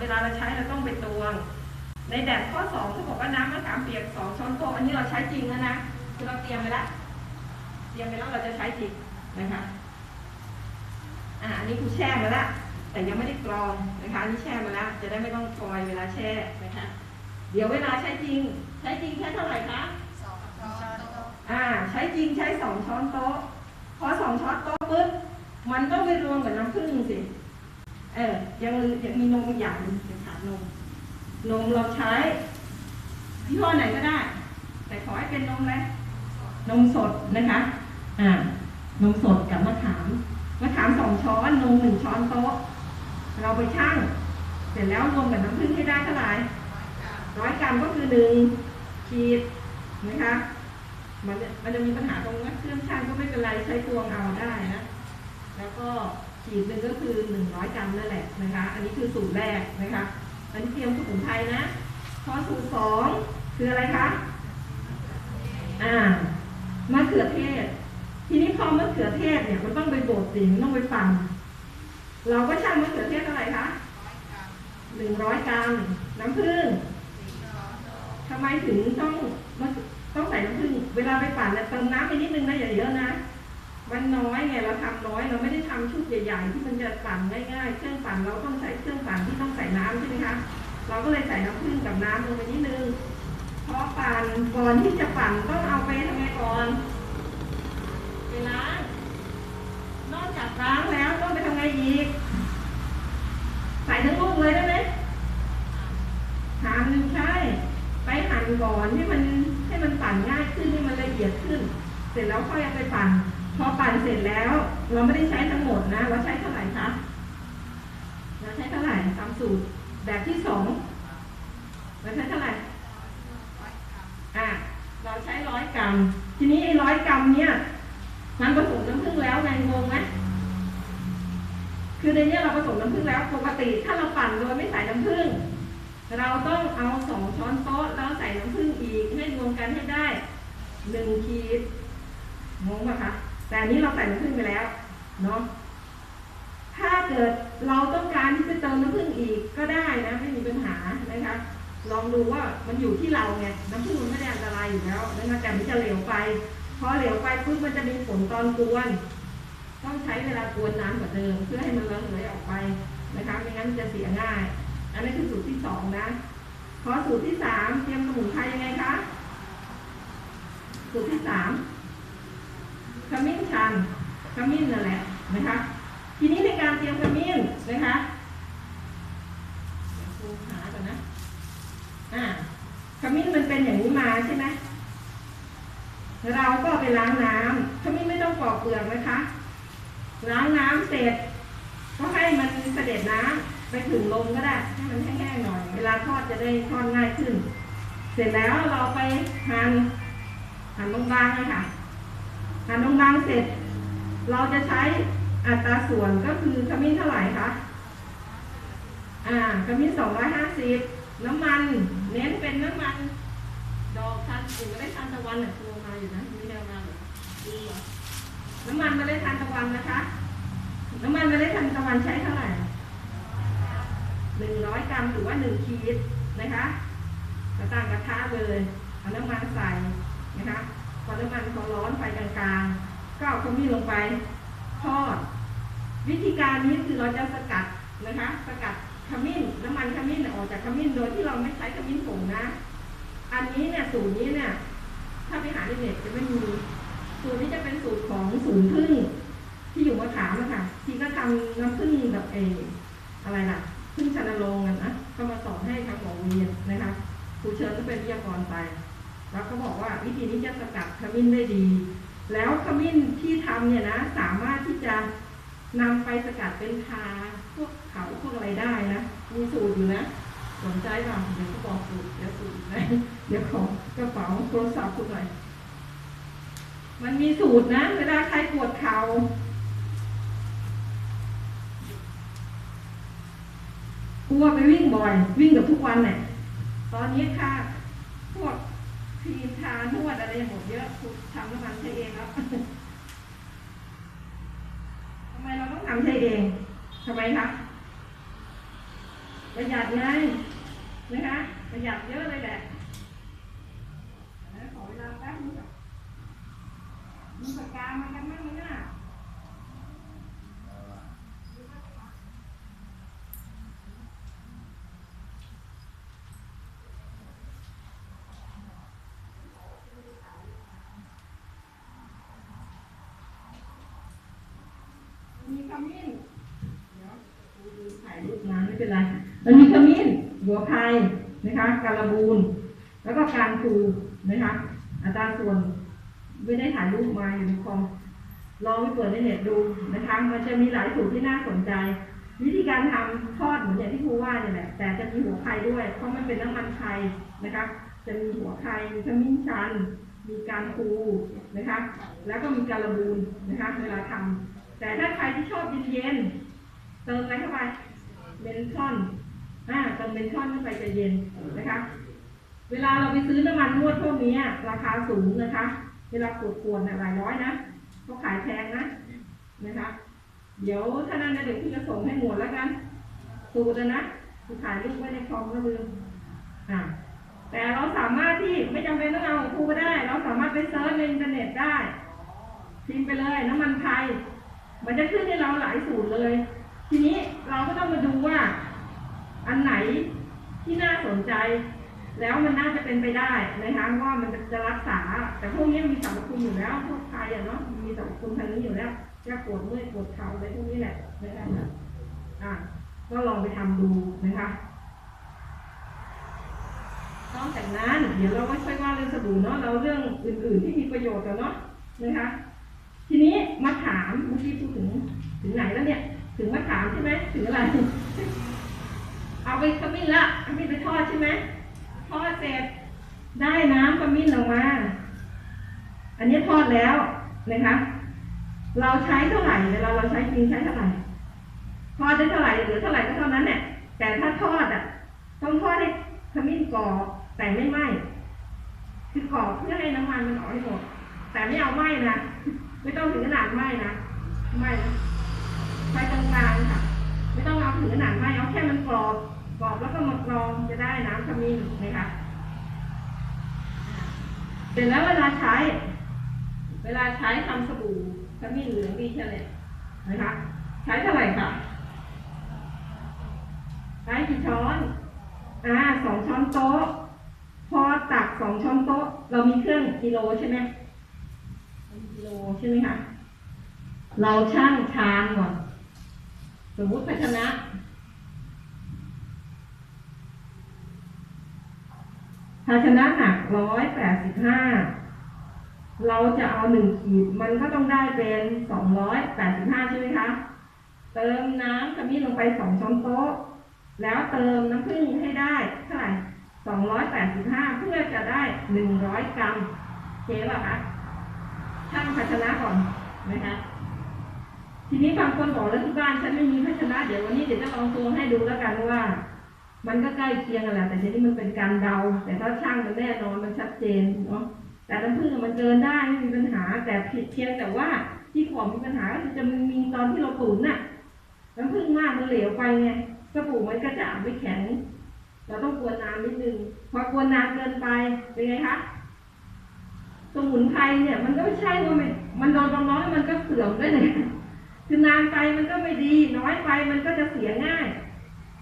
เวลาเราใช้เราต้องไปตวง ในแบบข้อสองเขาบอกว่าน้ำมะขามเปียกสองช้อนโต๊ะอันนี้เราใช้จริงแล้วนะคือเราเตรียมไปแล้วเตรียมไปแล้วเราจะใช้จริงนะคะอ่าอันนี้คือแช่มาแล้วแต่ยังไม่ได้กรองนะคะอันนี้แช่มาแล้วจะได้ไม่ต้องคอยเวลาแช่นะคะเดี๋ยวเวลาใช้จริง ใช้จริงแค่เท่าไหร่คะสองช้อนโต๊ะอ่า ใช้จริงใช้สองช้อนโต๊ะพอสองช้อนโต๊ะปุ๊บมันต้องไปรวมกับน้ำผึ้งสิ เออยังยังมีนมอย่างหนึงยังขาดนม นมเราใช้ยี่ห้อไหนก็ได้ แต่ขอให้เป็นนมอะไรนมสดนะคะ อ่านมสดกับมะขามมะขามสองช้อนนมหนึ่งช้อนโต๊ะ เราไปชั่งเสร็จแล้วรวมกับน้ำผึ้งให้ได้เท่าไหร่ร้อยกรัมก็คือหนึ่งขีดนะคะมันมันจะมีปัญหาตรงว่าเครื่องชั่งก็ไม่เป็นไรใช้ตวงเอาได้นะ แล้วก็ ขีดหนึ่งก็คือหนึ่งร้อยกรัมนั่นแหละนะคะ อันนี้คือสูตรแรกนะคะอันนี้เตรียมสมุนไพรนะพอสูตรสองคืออะไรคะอ่ามะเขือเทศ ทีนี้พอมะเขือเทศเนี่ยมันต้องไปบดสิมันต้องไปปั่นเราก็ชั่งมะเขือเทศเท่าไหร่คะหนึ่งร้อยกรัมน้ำผึ้งทำไมถึงต้องต้องใส่น้ำผึ้งเวลาไปปั่นเนี่ยเติมน้ำไปนิดนึงนะอย่าเยอะนะ มันน้อยไงเราทำน้อย เราไม่ได้ทำชุดใหญ่ๆที่มันจะปั่นง่ายๆเครื่องปั่นเราต้องใช้เครื่องปั่นที่ต้องใส่น้ำใช่ไหมคะเราก็เลยใส่น้ำผึ้งกับน้ำลงไปนิดนึงพอปั่นก่อนที่จะปั่นต้องเอาไปทำไงก่อนไปล้างนอกจากล้างแล้วต้องไปทำไงอีก ใส่ทั้งลูกเลยได้ไหม หั่นใช่ ไปหั่นก่อนให้มันให้มันปั่นง่ายขึ้นให้มันละเอียดขึ้น เสร็จแล้วค่อยเอาไปปั่น พอปั่นเสร็จแล้ว เรา ไม่ได้ใช้ทั้งหมดนะเราใช้เท่าไหร่คะเราใช้เท่าไหร่ตามสูตรแบบที่สองเราใช้เท่าไหร่อะเราใช้ร้อยกรัมทีนี้ไอ้ร้อยกรัมเนี่ยมันผสมน้ำผึ้งแล้วไงงงไหมคือในเนี้ยเราผสมน้ำผึ้งแล้วปกติถ้าเราปั่นโดยไม่ใส่น้ำผึ้งเราต้องเอาสองช้อนโต๊ะแล้วใส่น้ำผึ้งอีกให้รวมกันให้ได้หนึ่งขีดงงปะคะแต่อันนี้เราใส่น้ำผึ้งไปแล้ว เนาะถ้าเกิดเราต้องการที่จะเติมน้ำผึ้งอีกก็ได้นะไม่มีปัญหานะคะลองดูว่ามันอยู่ที่เราไงน้ำผึ้งมันไม่ได้อันตรายอยู่แล้วนะคะแต่มันจะเหลวไปพอเหลวไปปุ๊บมันจะมีผลตอนกวน ต้องใช้เวลากวนนานกว่าเดิม เพื่อให้มันระเหยออกไปนะคะไม่งั้นมันจะเสียง่าย อันนี้คือสูตรที่สองนะพอสูตรที่สามเตรียมสมุนไพรยังไงคะสูตรที่สามขมิ้นชัน ขมิ้นนั่นแหละนะคะ ทีนี้ในการเตรียมขมิ้นนะคะครูหาก่อนนะอ่าขมิ้นมันเป็นอย่างนี้มาใช่ไหมเราก็ไปล้างน้ำขมิ้นไม่ต้องปอกเปลือกนะคะ ล้างน้ำเสร็จ ก็ให้มันเสด็จน้ำไปถึงลมก็ได้ให้มันแห้งๆหน่อย เวลาทอดจะได้ทอดง่ายขึ้น เสร็จแล้วเราไปหั่นหั่นบางๆนะคะหั่นบางๆเสร็จ เราจะใช้อัตราส่วนก็คือขมิ้นเท่าไหร่คะ อ่าขมิ้นสองร้อยห้าสิบน้ำมัน เน้นเป็นน้ำมัน ดอกทานอื่นไม่ได้ทานตะวันอะตัวมาอยู่นะม่ได้เอามาเหรอดีน้ำมันไม่ได้ทานตะวันนะคะ น้ำมันเมล็ดทานตะวันใช้เท่าไหร่หนึ่งร้อยกรัมหรือว่าหนึ่งขีดนะคะกระตั้งกระทะเลยเอาน้ำมันใส่นะคะพอน้ำมันพอร้อนไฟกลางๆ ก็เอาขมิ้นลงไปทอดวิธีการนี้คือเราจะสกัดนะคะ สกัดขมิ้นน้ำมันขมิ้นออกจากขมิ้นโดยที่เราไม่ใช้ขมิ้นผงนะ อันนี้เนี่ยสูตรนี้เนี่ยถ้าไปหาในเน็ตจะไม่มีสูตรนี้จะเป็นสูตรของศูนย์พึ่งที่อยู่มะขามอะค่ะที่ก็ทำน้ำผึ้งแบบเออะไรล่ะพึ่งชนโรงกันนะก็มาสอนให้ทางหมอเวียนนะคะครูเชิญก็เป็นวิทยากรไป แล้วก็บอกว่าวิธีนี้จะสกัดขมิ้นได้ดี แล้วขมิ้นที่ทำเนี่ยนะสามารถที่จะนำไปสกัดเป็นทาพวกเขาพวกอะไรได้นะ มีสูตรอยู่นะ สนใจเปล่าเดี๋ยวก็บอกสูตรเดี๋ยวสูตรนะเดี๋ยวขอกระเป๋าโทรศัพท์คุณหน่อยมันมีสูตรนะ เวลาใครปวดเข่ากลัวไปวิ่งบ่อย วิ่งกับทุกวันเนี่ยตอนนี้ค่ะ พวกครีมทานวด อะไรหมดเยอะคุณทำน้ำมันใช้เองแล้วทำไมเราต้องทำใช้เองทำไมคะเประหยัดไงนะคะประหยัดเยอะเลยแหละขอเวลาแป๊บนึงมีปากกามากันบ้างไหมน่ะ มีขมิ้น เดี๋ยวดูถ่ายรูปมาไม่เป็นไรมันมีขมิ้น ไพรนะคะการบูนแล้วก็การคูนะคะอัตราส่วนไม่ได้ถ่ายรูปมาอยู่ในคอมลองไปเปิดในเน็ตดูนะคะ มันจะมีหลายสูตรที่น่าสนใจ วิธีการทำทอดเหมือนอย่างที่ครูว่าเนี่ยแหละแต่จะมีหัวไข่ด้วย เพราะมันเป็นน้ำมันไข่นะคะ จะมีหัวไข่มีขมิ้นชัน มีการคูนะคะ แล้วก็มีการระบูนนะคะเวลาทำแต่ถ้าใครที่ชอบเย็นๆเติมอะไรเข้าไปเมนทอน อ่าเติมเมนทอนเข้าไปจะเย็นนะคะ เวลาเราไปซื้อน้ำมันนวดพวกนี้ราคาสูงนะคะ เวลาขวดขวดๆน่ะหลายร้อยนะเขาขายแพงนะนะคะ เดี๋ยวถ้านั้นนะเดี๋ยวพี่จะส่งให้หมดแล้วกันสูตรนะนะคือถ่ายรูปไว้ในคอมก็ลืมอ่าแต่เราสามารถที่ไม่จำเป็นต้องเอาของครูก็ได้ เราสามารถไปเซิร์ชในอินเทอร์เน็ตได้พิมพ์ไปเลยน้ำมันไทย มันจะขึ้นให้เราหลายสูตรเลย ทีนี้เราก็ต้องมาดูว่า อันไหนที่น่าสนใจ แล้วมันน่าจะเป็นไปได้นะคะว่ามันจะรักษา แต่พวกนี้มีสรรพคุณอยู่แล้วพวกไทยอะเนาะมีสรรพคุณทางนี้อยู่แล้วแก้ปวดเมื่อยปวดเข่าอะไรพวกนี้แหละนะคะอะก็ลองไปทำดูนะคะนอกจากนั้นเดี๋ยวเราไม่ค่อยว่าเรื่องสบู่เนาะเราเรื่องอื่น ๆ ที่มีประโยชน์กันเนาะนะคะ ทีนี้มาถามเมื่อกี้พูดถึงถึงไหนแล้วเนี่ย ถึงมาถามใช่ไหมถึงอะไร เอาไปขมิ้นละขมิ้นไปทอดใช่ไหมทอดเสร็จได้น้ำขมิ้นออกมา อันนี้ทอดแล้วนะคะ เราใช้เท่าไหร่เวลาเราใช้จริงใช้เท่าไหร่ทอดได้เท่าไหร่หลือเท่าไหร่ก็เท่านั้นเนี่ยแต่ถ้าทอดอะ ต้องทอดให้ขมิ้นกรอบแต่ไม่ไหม้คือกรอบเพื่อให้น้ำมันมันออกให้หมดแต่ไม่เอาไหม้นะไม่ต้องถึงขนาดไหม้นะไหม้นะไฟกลางๆค่ะ ไม่ต้องเอาถึงขนาดไหม้เอาแค่มันกรอบ กรอบแล้วก็มากรองจะได้น้ำขมิ้นนะคะเสร็จแล้วเวลาใช้ เวลาใช้ทำสบู่ขมิ้นเหลืองดีเชลเนี่ยนะคะใช้เท่าไหร่ค่ะใช้กี่ช้อนอ่าสองช้อนโต๊ะ พอตักสองช้อนโต๊ะ เรามีเครื่องกิโลใช่ไหมกิโลใช่ไหมคะเราช่างชามก่อนสมมติภาชนะ ภาชนะหนักร้อยแปดสิบห้าเราจะเอาหนึ่งขีดมันก็ต้องได้เป็นสองร้อยแปดสิบห้าใช่ไหมคะ เติมน้ำขมิ้นลงไปสองช้อนโต๊ะ แล้วเติมน้ำผึ้งให้ได้เท่าไหร่สองร้อยแปดสิบห้าเพื่อจะได้หนึ่งร้อยกรัมเคป่ะคะช่างภาชนะก่อนนะคะทีนี้บางคนบอกแล้วที่บ้านฉันไม่มีภาชนะเดี๋ยววันนี้เดี๋ยวจะลองตวงให้ดูแล้วกันว่า มันก็ใกล้เคียงกันแหละแต่ทีนี้มันเป็นการเดา แต่ถ้าช่างมันแน่นอนมันชัดเจนเนาะแต่น้ำผึ้งมันเกินได้ไม่มีปัญหา แต่ผิดเพียงแต่ว่าที่ของมีปัญหาก็คือจะมีตอนที่เราตุ๋นน่ะน้ำผึ้งมากมันเหลวไปไงสบู่มันกระจ่างไม่แข็งเราต้องกวนน้ำนิดนึงพอกวนน้ำเกินไปเป็นไงคะสมุนไพรเนี่ย มันก็ไม่ใช่ว่ามันมันโดนความร้อนมันก็เสื่อมด้วยเลยคือนานไปมันก็ไม่ดี น้อยไปมันก็จะเสียง่าย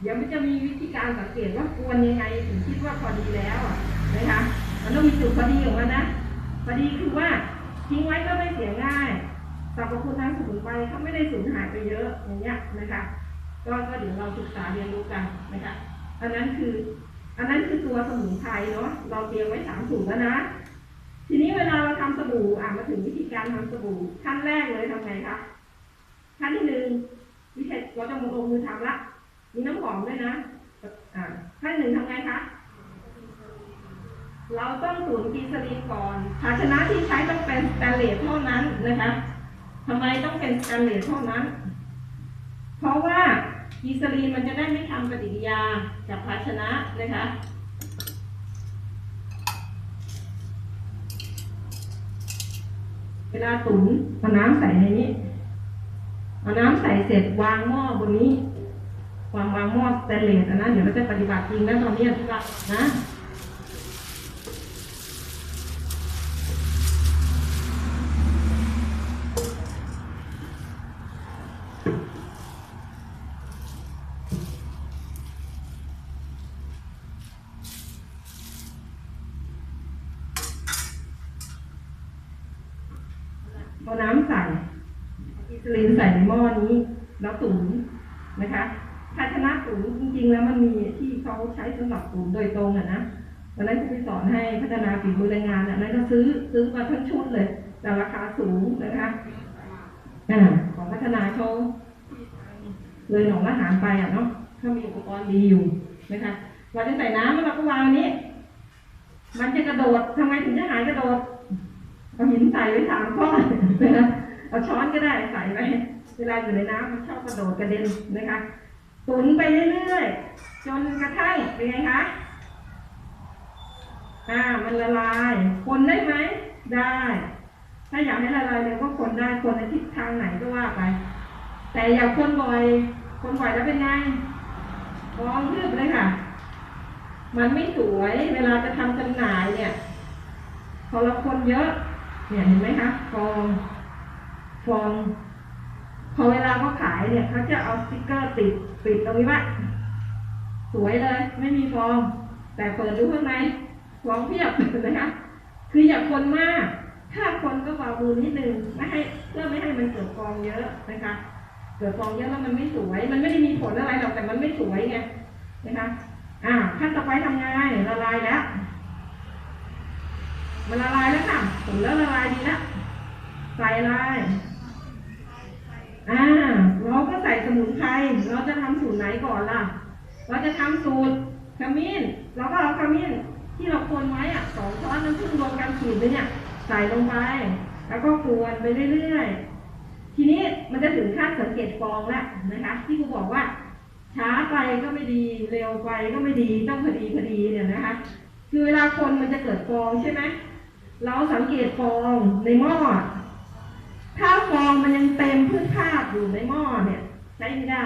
เดี๋ยวมันจะมีวิธีการสังเกตว่ากวนยังไงถึงคิดว่าพอดีแล้วอะนะคะมันต้องมีจุดพอดีของมันนะพอดีคือว่าทิ้งไว้ก็ไม่เสียง่ายสรรพคุณทางสมุนไพรเขาไม่ได้สูญหายไปเยอะอย่างเงี้ยนะคะก็ก็เดี๋ยวเราศึกษาเรียนรู้กันนะคะอันนั้นคือ อันนั้นคือตัวสมุนไพรเนาะเราเตรียมไว้สามสูตรแล้วนะ ทีนี้เวลาเราทำสบู่อะมาถึงวิธีการทำสบู่ขั้นแรกเลยทำไงคะขั้นที่หนึ่งวิธีเราจะมาลงมือทำละ มีน้ำหอมด้วยนะอ่าขั้นหนึ่งทำไงคะ เราต้องตุ๋นกีซาลีก่อน ภาชนะที่ใช้ต้องเป็นสแตนเลสเท่านั้นนะคะทำไมต้องเป็นสแตนเลสเท่านั้น เพราะว่ากีซาลีมันจะได้ไม่ทำปฏิกิริยากับภาชนะนะคะเวลาตุ๋นเอาน้ำใส่ในนี้ เอาน้ำใส่เสร็จวางหม้อบนนี้ วางวางหม้อสแตนเลสอันนั้นเดี๋ยวเราจะปฏิบัติจริงนะตอนนี้อธิบายนะเอาน้ำใส่อิสลินใส่ในหม้อนี้ แล้วตุ๋นนะคะ ภาชนะตุ๋นจริง ๆ แล้วมันมีที่เขาใช้สำหรับตุ๋นโดยตรงอะนะวันนั้นคุณไปสอนให้พัฒนาฝีมือแรงงานอะนั้นก็ซื้อซื้อมาทั้งชุดเลย แต่ราคาสูงนะคะอ่าของพัฒนาเขาเลยหนองอาหารไปอะเนาะเขามีอุปกรณ์ดีอยู่นะคะเราจะใส่น้ำแล้วเราก็วางอันนี้ มันจะกระโดดทำไมถึงจะหายกระโดดเอาหินใส่ไว้สามก้อนนะคะเอาช้อนก็ได้ใส่ไปเวลาอยู่ในน้ำมันชอบกระโดดกระเด็นนะคะ ตุนไปเรื่อยๆ จนกระทั่งเป็นไงคะ อ่า มันละลาย คนได้ไหม ได้ ถ้าอยากให้ละลายเร็วก็คนได้ คนในทิศทางไหนก็ว่าไป แต่อย่าคนบ่อย คนบ่อยแล้วเป็นไงฟองเยืดเลยค่ะ มันไม่สวย เวลาจะทำจำหน่ายเนี่ย พอเราคนเยอะ เนี่ยเห็นไหมคะ ฟอง ฟอง พอเวลาเขาขายเนี่ยเขาจะเอาสติกเกอร์ติดปิดตรงนี้ว่าสวยเลย ไม่มีฟอง แต่เปิดดูข้างในฟองเพียบนะคะคืออย่าคนมาก ถ้าคนก็เบามือนิดนึงไม่ให้เพื่อไม่ให้มันเกิดฟองเยอะนะคะ เกิดฟองเยอะแล้วมันไม่สวย มันไม่ได้มีผลอะไรหรอกแต่มันไม่สวยไงนะคะอ่าขั้นต่อไปทำไงละลายแล้วมันละลายแล้วค่ะผมแล้วละลายดีแล้วใส่อะไร อ่าเราก็ใส่สมุนไพร เราจะทำสูตรไหนก่อนล่ะ เราจะทำสูตรขมิ้น เราก็เอาขมิ้นที่เราคนไว้อะสองช้อนน้ำผึ้งรวมกันขีดไปเนี่ย ใส่ลงไป แล้วก็กวนไปเรื่อยๆ ทีนี้มันจะถึงขั้นสังเกตฟองแล้วนะคะ ที่ครูบอกว่า ช้าไปก็ไม่ดี เร็วไปก็ไม่ดีต้องพอดีพอดีเนี่ยนะคะ คือเวลาคนมันจะเกิดฟองใช่ไหมเราสังเกตฟองในหม้อ ถ้าฟองมันยังเต็มพื้นภาพอยู่ในหม้อเนี่ย ใช้ไม่ได้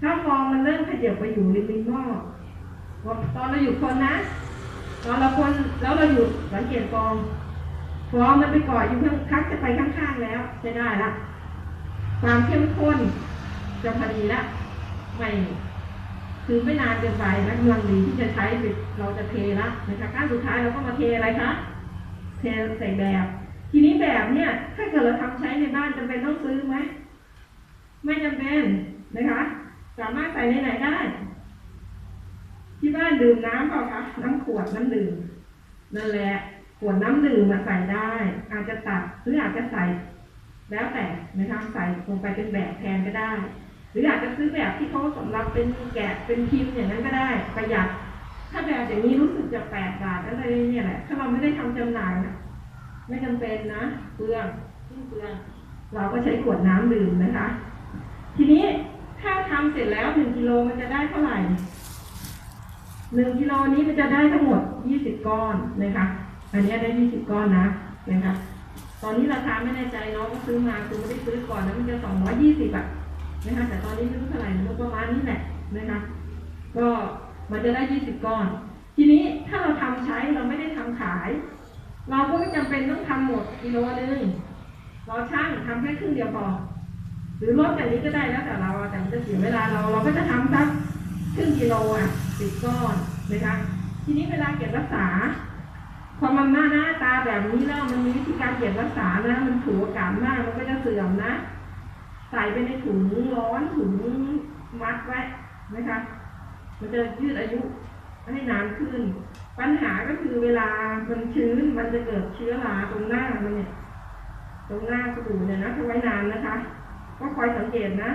ถ้าฟองมันเริ่มขยับไปอยู่ริมริมหม้อตอนเราหยุดคนนะ ตอนเราคนแล้วเราหยุดสังเกตฟองฟองมันไปเกาะอยู่ข้างคักจะไปข้างๆแล้วใช้ได้ละความเข้มข้นจะพอดีละไม่คือไม่นานเกินไปนะกำลังดีที่จะใช้เราจะเทละนะคะขั้นสุดท้ายเราก็มาเทอะไรคะเทใส่แบบ ทีนี้แบบเนี่ย เกิดเราทำใช้ในบ้านจำเป็นต้องซื้อไหมไม่จำเป็นนะคะ สามารถใส่ในไหนได้ ที่บ้านดื่มน้ำเปล่าคะน้ำขวดน้ำดื่มนั่นแหละขวดน้ำดื่มมาใส่ได้ อาจจะตัดหรืออาจจะใส่แล้วแต่นะคะใส่ลงไปเป็นแบบแทนก็ได้ หรืออาจจะซื้อแบบที่เขาสำหรับเป็นแกะเป็นพิมพ์อย่างนั้นก็ได้ประหยัด ถ้าแบบอย่างนี้รู้สึกจะแปดบาทอะไรเนี่ยแหละถ้าเราไม่ได้ทำจำหน่ายนะไม่จำเป็นนะเปลือง เปลืองเราก็ใช้ขวดน้ำดื่มนะคะ ทีนี้ถ้าทำเสร็จแล้วหนึ่งกิโลมันจะได้เท่าไหร่หนึ่งกิโลนี้มันจะได้ทั้งหมดยี่สิบก้อนนะคะอันนี้ได้ยี่สิบก้อนนะนะคะตอนนี้ราคาไม่แน่ใจน้องก็ซื้อมาคือไม่ได้ซื้อก่อนนะมันจะสองร้อยยี่สิบอะนะคะแต่ตอนนี้ไม่รู้เท่าไหร่มันประมาณนี้แหละนะคะ ก็มันจะได้ยี่สิบก้อน ทีนี้ถ้าเราทำใช้เราไม่ได้ทำขาย เราก็ไม่จำเป็นต้องทำหมดกิโลนึง เราช่างทำแค่ครึ่งเดียวพอ หรือลดจากนี้ก็ได้แล้วแต่เราแต่มันจะเสียเวลาเราเราก็จะทำสักครึ่งกิโลอะสิบก้อนนะคะทีนี้เวลาเก็บรักษาพอมันหน้าหน้าตาแบบนี้แล้วมันมีวิธีการเก็บรักษานะ มันถูกอากาศมากมันก็จะเสื่อมนะ ใส่ไปในถุงร้อนถุงมัดไว้นะคะ มันจะยืดอายุให้นานขึ้น ปัญหาก็คือเวลามันชื้นมันจะเกิดเชื้อราตรงหน้ามันเนี่ย ตรงหน้ากระดูกเนี่ยนะถ้าไว้นานนะคะ ก็คอยสังเกตนะ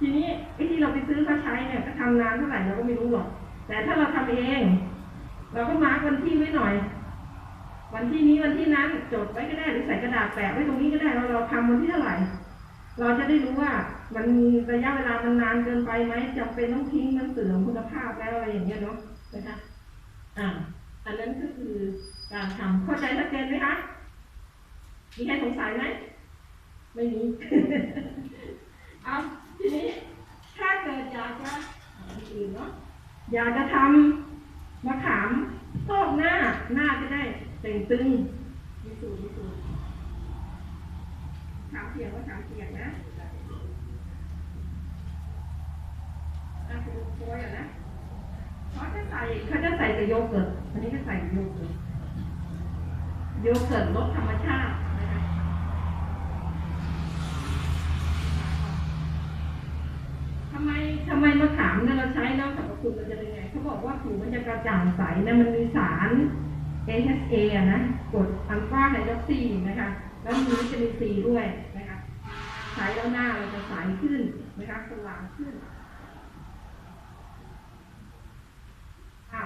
ทีนี้ไอ้ที่เราไปซื้อเขาใช้เนี่ยก็ทำนานเท่าไหร่เราก็ไม่รู้หรอก แต่ถ้าเราทำเอง เราก็มาร์กวันที่ไว้หน่อย วันที่นี้วันที่นั้นจดไว้ก็ได้หรือใส่กระดาษแปะไว้ตรงนี้ก็ได้เราเราทำวันที่เท่าไหร่ เราจะได้รู้ว่ามันมีระยะเวลามันนานเกินไปไหมจำเป็นต้องทิ้งมันเสื่อมคุณภาพแล้วอะไรอย่างเงี้ยเนาะนะคะอ่าอันนั้นก็คือการทำเข้าใจชัดเจนไหมคะ มีใครสงสัยไหมไม่มีเอาทีนี้ถ้าเกิดอยากจะอันอื่นเนาะอยากจะทำมะขามพอกหน้าหน้าจะได้เต่งตึงมีสูตรมีสูตรขามเปียกว่าขามเปียกนะอะคุณโปรยอะนะเขาจะใส่เขาจะใส่กับโยเกิร์ตอันนี้ก็ใส่กับโยเกิร์ตโยเกิร์ตรสธรรมชาตินะคะ ทำไมทำไมมะขามเนี่ยเราใช้นอกสรรพคุณมันจะเป็นไงเขาบอกว่าผิวมันจะกระจ่างใสนะมันมีสาร AHA อะนะกรดอัลฟาไฮดรอกซีนะคะ แล้วมีวิตามินซีด้วยนะคะใช้แล้วหน้าเราจะใสขึ้นนะคะสว่างขึ้น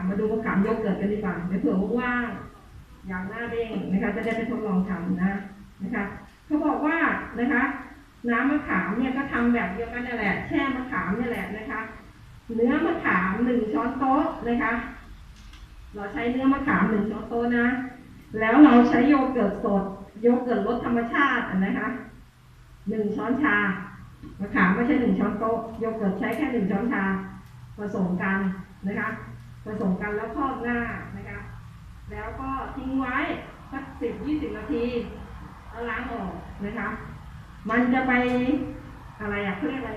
มาดูมะขามโยเกิร์ตกันดีกว่าเดี๋ยวเผื่อว่างอยากหน้าเด้งนะคะ จะได้ไปทดลองทำนะนะคะ เขาบอกว่านะคะ น้ำมะขามเนี่ยก็ทำแบบเดียวกันนั่นแหละ แช่มะขามเนี่ยแหละนะคะ เนื้อมะขามหนึ่งช้อนโต๊ะนะคะ เราใช้เนื้อมะขามหนึ่งช้อนโต๊ะนะ แล้วเราใช้โยเกิร์ตสด โยเกิร์ตรสธรรมชาตินะคะหนึ่งช้อนชามะขามไม่ใช่หนึ่งช้อนโต๊ะโยเกิร์ตใช้แค่หนึ่งช้อนชา ผสมกันนะคะ ผสมกันแล้วครอบหน้านะคะ แล้วก็ทิ้งไว้สักสิบยี่สิบนาทีแล้วล้างออกนะคะ มันจะไปอะไรอะเขาเรียกอะไร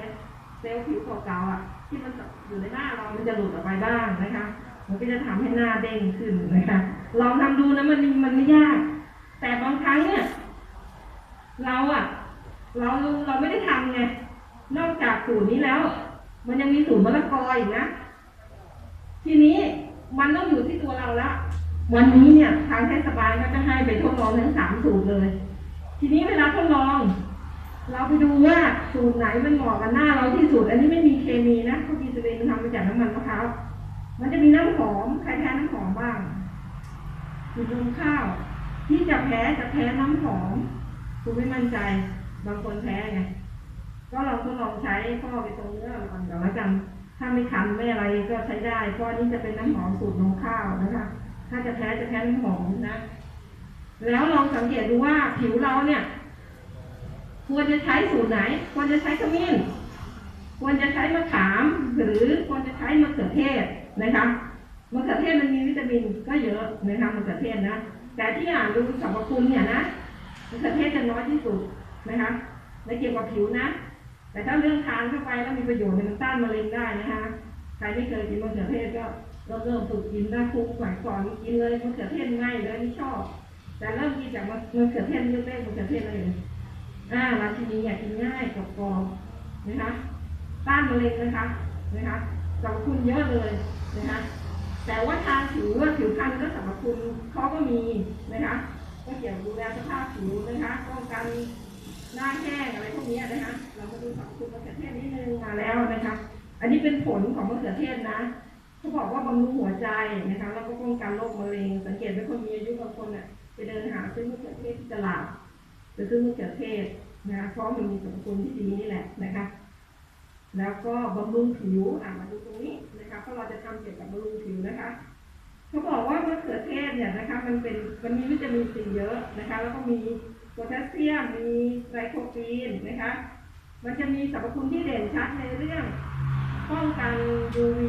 เซลล์ผิวเก่าๆอะที่มันอยู่ในหน้าเรามันจะหลุดออกไปบ้างนะคะ มันก็จะทำให้หน้าเด้งขึ้นนะคะลองทำดูนะมันมันไม่ยาก แต่บางครั้งเนี่ย เราอะ เราเราไม่ได้ทำไงนอกจากสูตรนี้แล้ว มันยังมีสูตรมะละกออีกนะทีนี้มันต้องอยู่ที่ตัวเราละวันนี้เนี่ย ทางเทศบาลก็จะให้ไปทดลองทั้งสามสูตรเลย ทีนี้เวลาทดลอง เราไปดูว่าสูตรไหนมันเหมาะกับหน้าเราที่สุด อันนี้ไม่มีเคมีนะเขาดีสเรนทำมาจากน้ำมันมะพร้าวมันจะมีน้ำหอมใครแพ้น้ำหอมบ้างอยู่บนข้าว ที่จะแพ้จะแพ้น้ำหอมคุณไม่มั่นใจ บางคนแพ้ไงก็ลองทดลองใช้พ่อไปตรงเนื้อก่อนเดี๋ยวแล้วกันถ้าไม่คันไม่อะไรก็ใช้ได้เพราะอันนี้จะเป็นน้ำหอมสูตรนมข้าวนะคะ ถ้าจะแพ้จะแพ้น้ำหอมนะ แล้วลองสังเกตดูว่าผิวเราเนี่ย ควรจะใช้สูตรไหน ควรจะใช้ขมิ้น ควรจะใช้มะขาม หรือควรจะใช้มะเขือเทศนะคะมะเขือเทศมันมีวิตามินก็เยอะนะคะมะเขือเทศนะ แต่ที่อ่านดูสรรพคุณเนี่ยนะมะเขือเทศจะน้อยที่สุดนะคะในเกี่ยวกับผิวนะ แต่ถ้าเรื่องทานเข้าไปแล้วมีประโยชน์เนี่ยมันต้านมะเร็งได้นะคะใครไม่เคยกินมะเขือเทศก็เริ่มเริ่มฝึกกินนะคุกสมัยก่อนกินเลยมะเขือเทศง่ายเลยไม่ชอบ แต่เริ่มกินจากมะเขือเทศเล็กๆมะเขือเทศเลย อ่าราชินีอยากกินง่ายกรอบๆนะคะ ต้านมะเร็งนะคะนะคะสรรพคุณเยอะเลยนะคะแต่ว่าทางผิวผิวพรรณก็สรรพคุณเขาก็มีนะคะก็เกี่ยวกับดูแลสภาพผิวนะคะป้องกันหน้าแห้งอะไรพวกนี้นะคะ เรามาดูสรรพคุณมะเขือเทศนิดนึงมาแล้วนะคะ อันนี้เป็นผลของมะเขือเทศนะเขาบอกว่าบำรุงหัวใจนะคะแล้วก็ป้องกันโรคมะเร็ง สังเกตไหมคนมีอายุบางคนอะไปเดินหาซื้อมะเขือเทศที่ตลาด จะซื้อมะเขือเทศนะคะเพราะมันมีสรรพคุณที่ดีนี่แหละนะคะ แล้วก็บำรุงผิวอะมาดูตรงนี้นะคะเพราะเราจะทำเกี่ยวกับบำรุงผิวนะคะเขาบอกว่ามะเขือเทศเนี่ยนะคะ มันเป็นมันมีวิตามินซีเยอะนะคะ แล้วก็มีโพแทสเซียมมีไลโคปีนนะคะ มันจะมีสรรพคุณที่เด่นชัดในเรื่องป้องกัน UV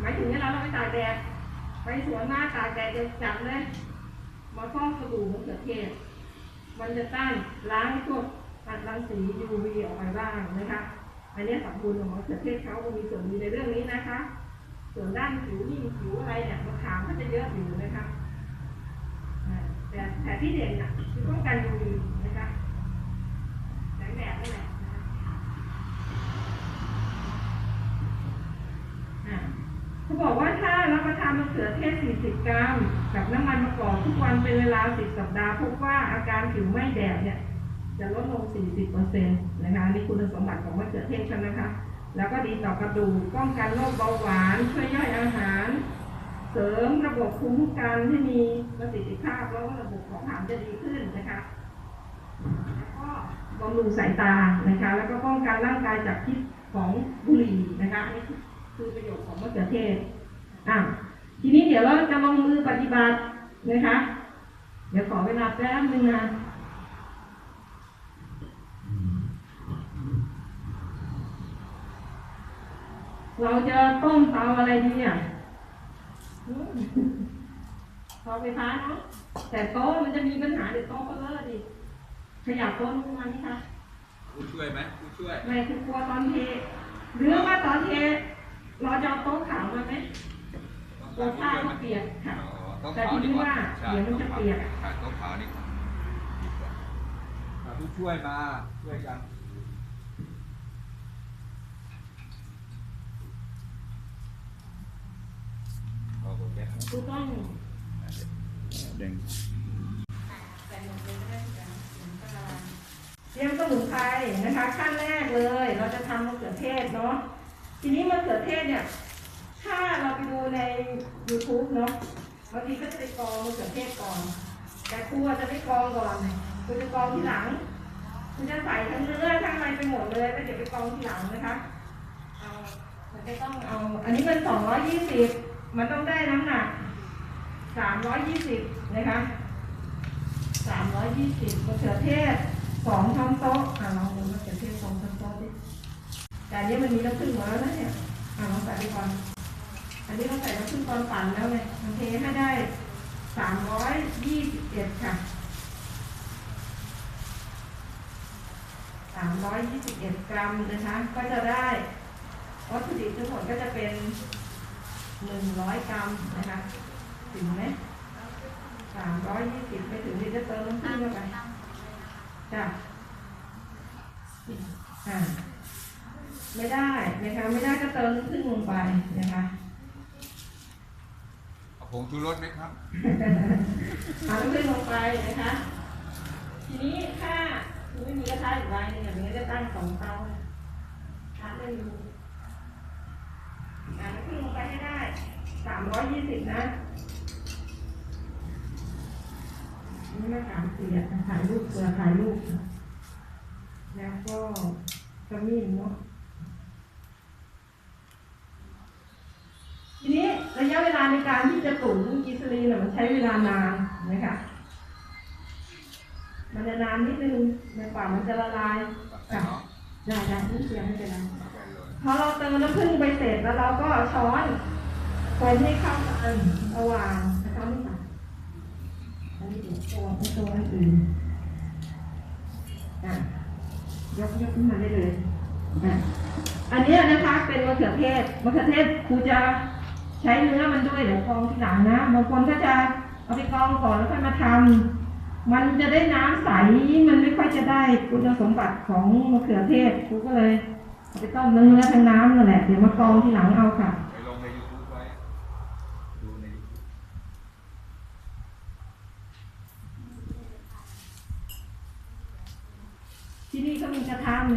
หมายถึงเวลาเราไปตากแดดไปสวนมาตากแดดจะจับเลยมาฟอกสบู่มะเขือเทศ มันจะต้านล้างพวกรังสี UV ออกไปบ้างนะคะ อันนี้สรรพคุณของมะเขือเทศเขาก็มีส่วนดีในเรื่องนี้นะคะ ส่วนด้านผิวนิ่ผิวอะไรเนี่ยมะขามก็จะเยอะอยู่นะคะแต่แต่ที่เด่นน่ะคือป้องกัน UV นะคะแสงแดดนั่นแหละนะคะอ่า เขาบอกว่าถ้ารับประทานมะเขือเทศ 40 กรัม กับน้ำมันมะกอกทุกวันเป็นเวลา 10 สัปดาห์พบว่าอาการผิวไหม้แดดเนี่ยจะลดลง 40%นะคะนี่คุณสมบัติของมะเขือเทศนะคะ แล้วก็ดีต่อกระดูกป้องกันโรคเบาหวาน ช่วยย่อยอาหาร เสริมระบบภูมิคุ้มกันให้มีประสิทธิภาพแล้วก็ระบบของอาหารจะดีขึ้นนะคะแล้วก็บำรุงสายตานะคะ แล้วก็ป้องกันร่างกายจากพิษของบุหรี่นะคะ คือประโยชน์ของมะเขือเทศอะทีนี้เดี๋ยวเราจะลงมือปฏิบัตินะคะ เดี๋ยวขอเวลาแป๊บนึงนะเราจะต้มเตาอะไรดีอะอืมเตาไฟฟ้าเนาะ แต่โต๊ะมันจะมีปัญหาเดี๋ยวโต๊ะก็เลอะดิ ขยับโต๊ะลงมานี่ค่ะผู้ช่วยไหมผู้ช่วย ไม่คือกลัวตอนเทหรือว่าตอนเท เราจะเอาโต๊ะขาวมาไหมกลัวผ้าเขาเปียกค่ะอ๋อโต๊ะแต่ขาวทีดีนี้กว่าว่าใช่เดี๋ยวมันจะเปียกใช่โต๊ะขาวนี่ดีกว่าอะผู้ช่วยมาช่วยกันเอาผมแยกนะกูต้องแดงใส่หมดเลยก็ได้จ้ะเดี๋ยวมันก็ละลายเตรียมสมุนไพรนะคะขั้นแรกเลย เราจะทำมะเขือเทศเนาะ ทีนี้มะเขือเทศเนี่ย ถ้าเราไปดูใน YouTube เนาะบางทีก็จะไปกองมะเขือเทศก่อน แต่ครูอาจจะไม่กองก่อนครูจะกองทีหลังคุณจะใส่ทั้งเนื้อทั้งอะไรไปหมดเลยแล้วเดี๋ยวไปกองทีหลังนะคะเอามันจะต้องเอา อันนี้มันสองร้อยยี่สิบมันต้องได้น้ำหนักสามร้อยยี่สิบนะคะสามร้อยยี่สิบมะเขือเทศสองช้อนโต๊ะอะลองดูมะเขือเทศสองช้อนโต๊ะ แต่อันนี้มันมีน้ำผึ้งหมดแล้วนะเนี่ยอะลองใส่ไปก่อนอันนี้เราใส่น้ำผึ้งตอนปั่นแล้วไงมันเทให้ได้สามร้อยยี่สิบเอ็ดค่ะสามร้อยยี่สิบเอ็ดกรัมนะคะ ก็จะได้วัตถุดิบทั้งหมดก็จะเป็นหนึ่งร้อยกรัมนะคะ ถึงไหมสามร้อยยี่สิบไปถึงที่จะเติมน้ำผึ้งเข้าไปจ้ะอ่า ไม่ได้นะคะไม่ได้ก็เติมน้ำผึ้งลงไปนะคะเอาผงชูรสไหมครับเอาน้ำผึ้งลงไปนะคะ ทีนี้ถ้าคุณไม่มีกระทะอีกใบหนึงอย่างนี้จะตั้งสองเตาทัดเลยดูอ่าน้ำผึ้งลงไปให้ได้สามร้อยยี่สิบนะนี่มาสามเสียถ่ายรูปเสือถ่ายรูปแล้วก็กระมิ้นเนาะ ทีนี้ระยะเวลาในการที่จะตุ๋นกีซาลีนน่ะมันใช้เวลานานนะคะมันจะนานนิดนึงในกว่ามันจะละลายใส่เนาะได้ได้ไม่เสียไม่เป็นไรใส่เลยพอเราเติมน้ำผึ้งไปเสร็จแล้วเราก็เอาช้อนคนให้เข้ากันระหว่างนะคะนี่ค่ะอันนี้เดี๋ยวตัวไอ้ตัวอันอื่นอะยกยกขึ้นมาได้เลยอะอันเนี้ยนะคะเป็นมะเขือเทศมะเขือเทศครูจะ ใช้เนื้อมันด้วยเดี๋ยวกรองทีหลังนะบางคนก็จะเอาไปกรองก่อนแล้วค่อยมาทำมันจะได้น้ำใสมันไม่ค่อยจะได้คุณสมบัติของมะเขือเทศครูก็เลยเอาไปต้มเนื้อทั้งน้ำนั่นแหละเดี๋ยวมากรองทีหลังเอาค่ะที่นี่ก็มีกระทะไหม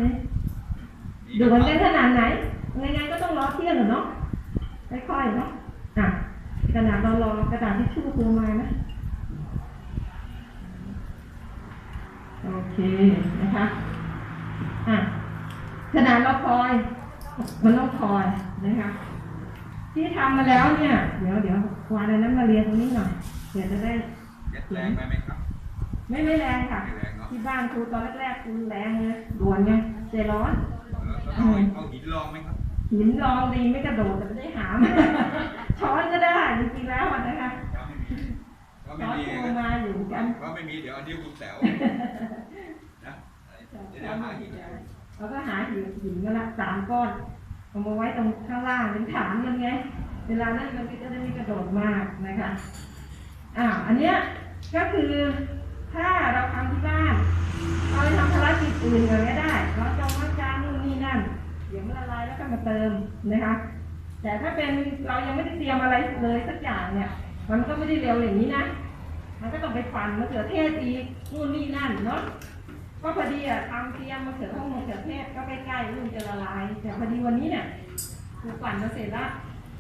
ดูมันได้ขนาดไหนยังไงก็ต้องรอเที่ยงเหรอเนาะ ค่อยๆเนาะอะขนาดเรารอกระดาษที่ชู่คือมาไหมโอเคนะคะอะขนาดเราคอย มันต้องคอยนะคะที่ทำมาแล้วเนี่ย เดี๋ยวเดี๋ยววานอันนั้นมาเรียนตรงนี้หน่อยเดี๋ยวจะได้ยัดแรงไปไหมครับ ไม่ไม่แรงค่ะไม่แรงเนาะที่บ้านครูตอนแรกๆครูแรงเลยด่วนไงใจร้อนแล้วแล้วเอาเอาหินรองไหมครับ หินรองดีไม่กระโดดแต่ไม่ได้หามช้อนก็ได้จริงๆแล้วอะนะคะก็ช้ไม่อนมีคก็รูไม่มีมาอยู่กันก็ไม่มีเดี๋ยวเอานิ้วคุณแต๋วนะเดี๋ยวช้เดี๋อยวนหามาหินแล้วก็หาหินหินมาละสามก้อนเอามาไว้ตรงข้างล่างเป็นฐานมันไงเวลานั้นมันก็จะได้ไม่กระโดดมากนะคะอ่าอันเนี้ยก็คือถ้าเราทำที่บ้านเราไปทำภารกิจอื่นอย่างเงี้ยได้ เราจงล้างจานนู่นนี่นั่น เดี๋ยวมันละลายแล้วก็มาเติมนะคะ แต่ถ้าเป็นเรายังไม่ได้เตรียมอะไรเลยสักอย่างเนี่ย มันก็ไม่ได้เร็วอย่างนี้นะ มันก็ต้องไปปั่นมะเขือเทศอีกนู่นนี่นั่นเนาะก็พอดีอะทำเตรียมมะเขือพวกมะเขือเทศก็ใกล้ๆรุ่นจะละลาย แต่พอดีวันนี้เนี่ยคือปั่นมาเสร็จละ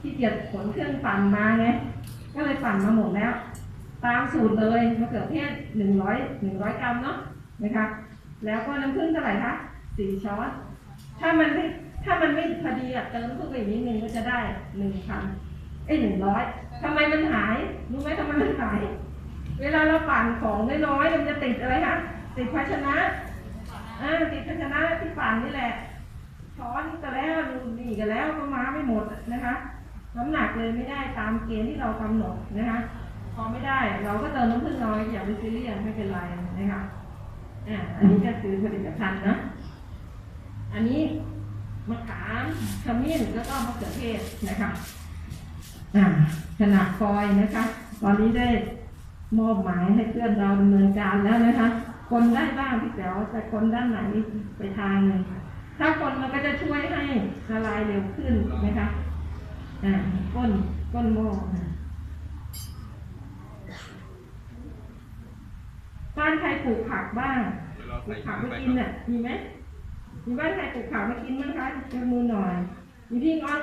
ที่เกียจขนเครื่องปั่นมาไงก็เลยปั่นมาหมดแล้ว ตามสูตรเลยมะเขือเทศหนึ่งร้อยหนึ่งร้อยกรัมเนาะนะคะ แล้วก็น้ำผึ้งเท่าไหร่คะสี่ช้อน ถ้ามันไม่ ถ้ามันไม่พอดีอะเติมน้ำผึ้งไปอีกนิดนึงก็จะได้หนึ่งพันเอ้หนึ่งร้อยทำไมมันหาย รู้ไหมทำไมมันหาย เวลาเราปั่นของน้อยๆมันจะติดอะไรคะติดภาชนะอ่าติดภาชนะที่ปั่นนี่แหละช้อนก็แล้วนี่ก็แล้วก็มาไม่หมดนะคะน้ำหนักเลยไม่ได้ตามเกณฑ์ที่เรากำหนดนะคะพอไม่ได้เราก็เติมน้ำผึ้งน้อยอย่าไปซีเรียสไม่เป็นไรนะคะอ่าอันนี้ก็คือผลิตภัณฑ์นะ อันนี้ มะขามขมิ้นแล้วก็มะเขือเทศนะคะอ่าขนาดฟอยนะคะ ตอนนี้ได้มอบหมายให้เพื่อนเราดำเนินการแล้วนะคะ คนได้บ้างพี่แจ๋วแต่คนด้านไหนไปทางหนึ่งถ้าคนมันก็จะช่วยให้ละลายเร็วขึ้นนะคะอ่าก้นก้นหม้อบ้านใครปลูกผักบ้างปลูกผักไม่ไปกินก่อนเนี่ยมีไหม มีบ้านใครปลูกผักมากินบ้างคะยกมือหน่อยมีพี่งอน